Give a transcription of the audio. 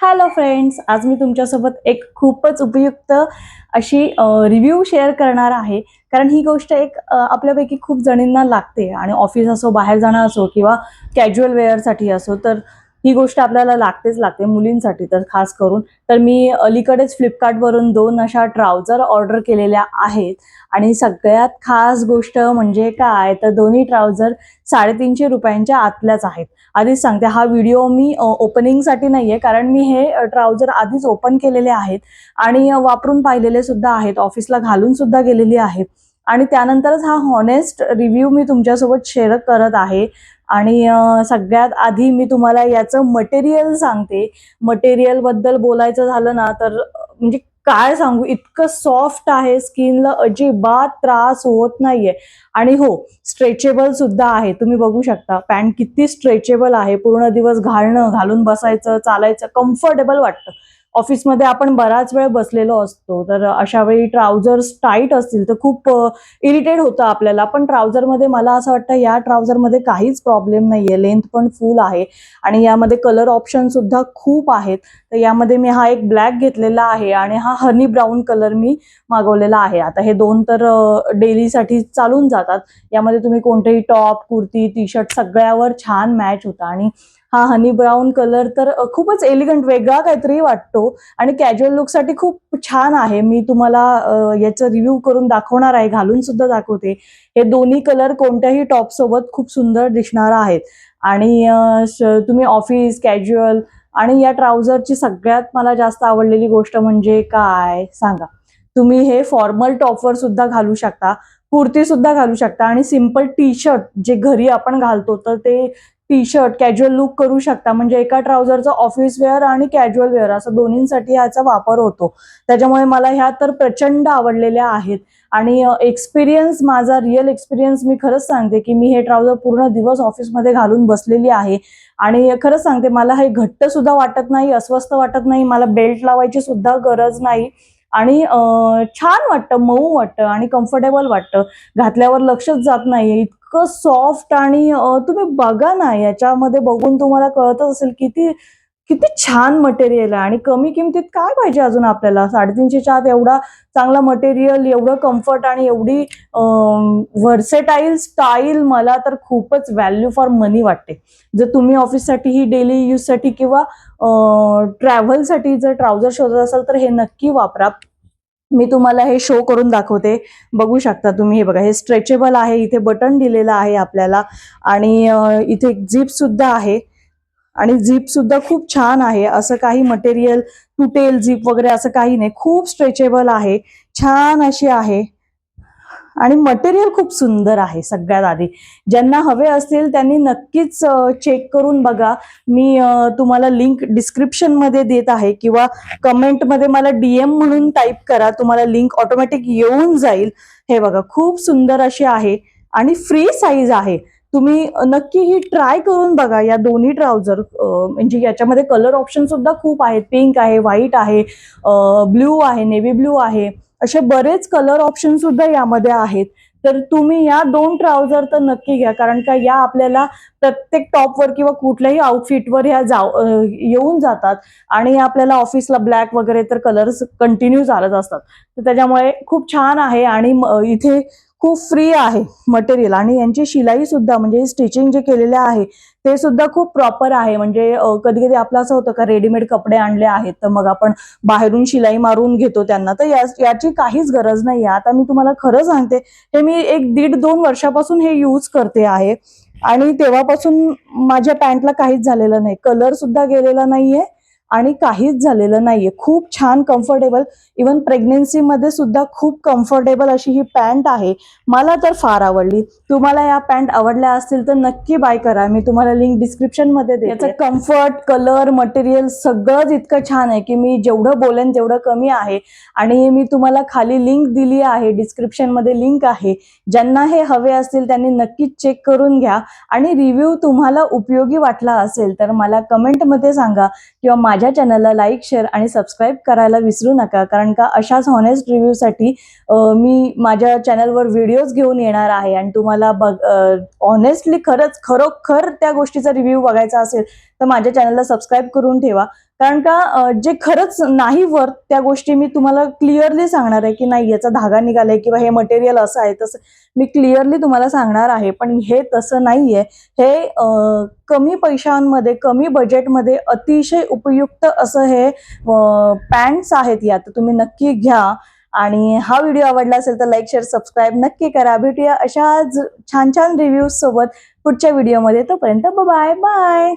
Hello friends आज मी तुमच्यासोबत एक खूपच उपयुक्त अशी रिव्ह्यू शेअर करणार आहे. कारण ही गोष्ट एक आपल्यापैकी खूप जणींना लागते. आणि ऑफिस असो बाहेर जाणं असो किंवा कॅज्युअल वेअरसाठी असो तर ही गोष्ट आपल्याला लागतेच लागते मुलींसाठी. तर खास करून तर मी अलीकडेच फ्लिपकार्टवरून दोन अशा ट्राउजर ऑर्डर केलेल्या आहेत. आणि सगळ्यात खास गोष्ट म्हणजे काय तर दोन्ही ट्राउझर साडेतीनशे रुपयांच्या आतल्याच आहेत. आधीच सांगते हा व्हिडिओ मी ओपनिंगसाठी नाही आहे कारण मी हे ट्राउजर आधीच ओपन केलेले आहेत. आणि वापरून पाहिलेले सुद्धा आहेत ऑफिसला घालून सुद्धा गेलेली आहे आणि त्यानंतरच हा हॉनेस्ट रिव्ह्यू मी तुमच्यासोबत शेअर करत आहे. आणि सगळ्यात आधी मी तुम्हाला याचं मटेरियल सांगते. मटेरियलबद्दल बोलायचं झालं ना तर म्हणजे काय सांगू? इतकं सॉफ्ट आहे. स्किनला अजिबात त्रास होत नाहीये. आणि हो स्ट्रेचेबल सुद्धा आहे. तुम्ही बघू शकता. पॅन्ट किती स्ट्रेचेबल आहे. पूर्ण दिवस घालणं घालून बसायचं चालायचं कम्फर्टेबल वाटतं. ऑफिसमध्ये आपण बराच वेळ बसलेलो असतो तर अशा वेळी ट्राउझर्स टाईट असतील तर खूप इरिटेट होतं आपल्याला. पण ट्राउझरमध्ये मला असं वाटतं या ट्राउझरमध्ये काहीच प्रॉब्लेम नाहीये. लेंथ पण फुल आहे आणि यामध्ये कलर ऑप्शन सुद्धा खूप आहेत. तर यामध्ये मी हा एक ब्लॅक घेतलेला आहे आणि हा हनी ब्राऊन कलर मी मागवलेला आहे. आता हे दोन तर डेलीसाठी चालून जातात. यामध्ये तुम्ही कोणतेही टॉप कुर्ती टी शर्ट सगळ्यावर छान मॅच होता आणि हा हनी ब्राऊन कलर तर खूपच एलिगंट वेगळा काहीतरी वाटतो. आणि कॅज्युअल लुकसाठी खूप छान आहे. मी तुम्हाला याचं रिव्ह्यू करून दाखवणार आहे. घालून सुद्धा दाखवते. हे दोन्ही कलर कोणत्याही टॉप सोबत खूप सुंदर दिसणार आहेत. आणि तुम्ही ऑफिस कॅज्युअल आणि या ट्राउझरची सगळ्यात मला जास्त आवडलेली गोष्ट म्हणजे काय? सांगा. तुम्ही हे फॉर्मल टॉपवर सुद्धा घालू शकता. कुर्ती सुद्धा घालू शकता. आणि सिंपल टी शर्ट जे घरी आपण घालतो तर ते टी शर्ट कॅज्युअल लुक करू शकता. म्हणजे एका ट्राउझरचा ऑफिस वेअर आणि कॅज्युअल वेअर असं दोन्हींसाठी ह्याचा वापर होतो. त्याच्यामुळे मला ह्या तर प्रचंड आवडलेल्या आहेत. आणि एक्सपिरियन्स माझा रिअल एक्सपिरियन्स मी खरंच सांगते की मी हे ट्राउझर पूर्ण दिवस ऑफिसमध्ये घालून बसलेली आहे. आणि खरंच सांगते मला हे घट्ट सुद्धा वाटत नाही अस्वस्थ वाटत नाही मला बेल्ट लावायची सुद्धा गरज नाही. आणि छान वाटतं मऊ वाटतं आणि कम्फर्टेबल वाटतं. घातल्यावर लक्षच जात नाही इतकं सॉफ्ट आणि तुम्ही बघा ना याच्यामध्ये बघून तुम्हाला कळतच असेल किती किती छान मटेरियल आहे. आणि कमी किमतीत काय पाहिजे अजून आपल्याला? साडेतीनशेच्या आत एवढा चांगला मटेरियल एवढं कम्फर्ट आणि एवढी व्हर्सेटाईल स्टाईल मला तर खूपच व्हॅल्यू फॉर मनी वाटते. जर तुम्ही ऑफिससाठी ही डेली यूजसाठी किंवा ट्रॅव्हलसाठी जर ट्राउझर शोधत असाल तर हे नक्की वापरा. मी तुम्हाला हे शो करून दाखवते. बघू शकता तुम्ही हे बघा हे स्ट्रेचेबल आहे इथे बटन दिलेलं आहे आपल्याला. आणि इथे झिप सुद्धा आहे. आणि झिप सुद्धा खूप छान आहे. असं काही मटेरियल तुटेल झिप वगैरे असं काही नाही. खूप स्ट्रेचेबल आहे. छान अशी आहे. आणि मटेरियल खूप सुंदर आहे सगळ्यात आधी. ज्यांना हवे असतील त्यांनी नक्कीच चेक करून बघा. मी तुम्हाला लिंक डिस्क्रिप्शनमध्ये देत आहे किंवा कमेंटमध्ये मला डीएम म्हणून टाईप करा. तुम्हाला लिंक ऑटोमॅटिक येऊन जाईल. हे बघा खूप सुंदर अशी आहे आणि फ्री साईज आहे. तुम्ही नक्की ही ट्राय करून बघा. या दोन्ही ट्राउझर म्हणजे याच्यामध्ये कलर ऑप्शन सुद्धा खूप आहेत. पिंक आहे व्हाईट आहे ब्ल्यू आहे नेव्ही ब्ल्यू आहे. असे बरेच कलर ऑप्शन सुद्धा यामध्ये आहेत. तर तुम्ही या दोन ट्राउझर तर नक्की घ्या. कारण का या आपल्याला प्रत्येक टॉपवर किंवा कुठल्याही आउटफिटवर ह्या जाऊ येऊन जातात. आणि आपल्याला ऑफिसला ब्लॅक वगैरे तर कलर्स कंटिन्यू चालत असतात. तर त्याच्यामुळे खूप छान आहे. आणि इथे खूप फ्री आहे मटेरियल आणि यांची शिलाई सुद्धा म्हणजे स्टिचिंग जे केलेले आहे ते सुद्धा खूप प्रॉपर आहे. म्हणजे कधी कधी आपलं असं होतं का रेडीमेड कपडे आणले आहेत तर मग आपण बाहेरून शिलाई मारून घेतो त्यांना. तर या- याची काहीच गरज नाही आहे आता मी तुम्हाला खरं सांगते हे मी एक दीड दोन वर्षापासून हे यूज करते आहे. आणि तेव्हापासून माझ्या पॅन्टला काहीच झालेलं नाही. कलर सुद्धा गेलेला नाहीये. आणि काहीच झालेलं नाहीये. खूप छान कम्फर्टेबल इवन प्रेग्नेन्सीमध्ये सुद्धा खूप कम्फर्टेबल अशी ही पॅन्ट आहे. मला तर फार आवडली. तुम्हाला या पॅन्ट आवडल्या असतील तर नक्की बाय करा. मी तुम्हाला लिंक डिस्क्रिप्शनमध्ये देते. याचं कम्फर्ट कलर मटेरियल सगळंच इतकं छान आहे की मी जेवढं बोलेन तेवढं कमी आहे. आणि मी तुम्हाला खाली लिंक दिली आहे. डिस्क्रिप्शनमध्ये लिंक आहे. ज्यांना हे हवे असतील त्यांनी नक्कीच चेक करून घ्या. आणि रिव्ह्यू तुम्हाला उपयोगी वाटला असेल तर मला कमेंटमध्ये सांगा किंवा माझ्या चॅनलला लाईक शेअर आणि सबस्क्राईब करायला विसरू नका. कारण का अशाच हॉनेस्ट रिव्ह्यूसाठी मी माझ्या चॅनलवर व्हिडिओज घेऊन येणार आहे. आणि तुम्हाला बघ ऑनेस्टली खरंच खरोखर त्या गोष्टीचा रिव्ह्यू बघायचा असेल तर माझ्या चॅनलला सबस्क्राईब करून ठेवा. कारण का जे खरंच नाही वर्थ त्या गोष्टी मी तुम्हाला क्लिअरली सांगणार आहे की नाही याचा धागा निघालाय किंवा हे मटेरियल असं आहे तसं मी क्लिअरली तुम्हाला सांगणार आहे. पण हे तसं नाहीये. हे कमी पैशांमध्ये कमी बजेटमध्ये अतिशय उपयुक्त उपयुक्त असं हे पॅन्ट्स आहेत या तर तुम्ही नक्की घ्या. आणि हा व्हिडिओ आवडला असेल तर लाईक शेअर सबस्क्राईब नक्की करा. भेटूया अशाच छान छान रिव्ह्यूज सोबत पुढच्या व्हिडिओमध्ये तोपर्यंत बाय बाय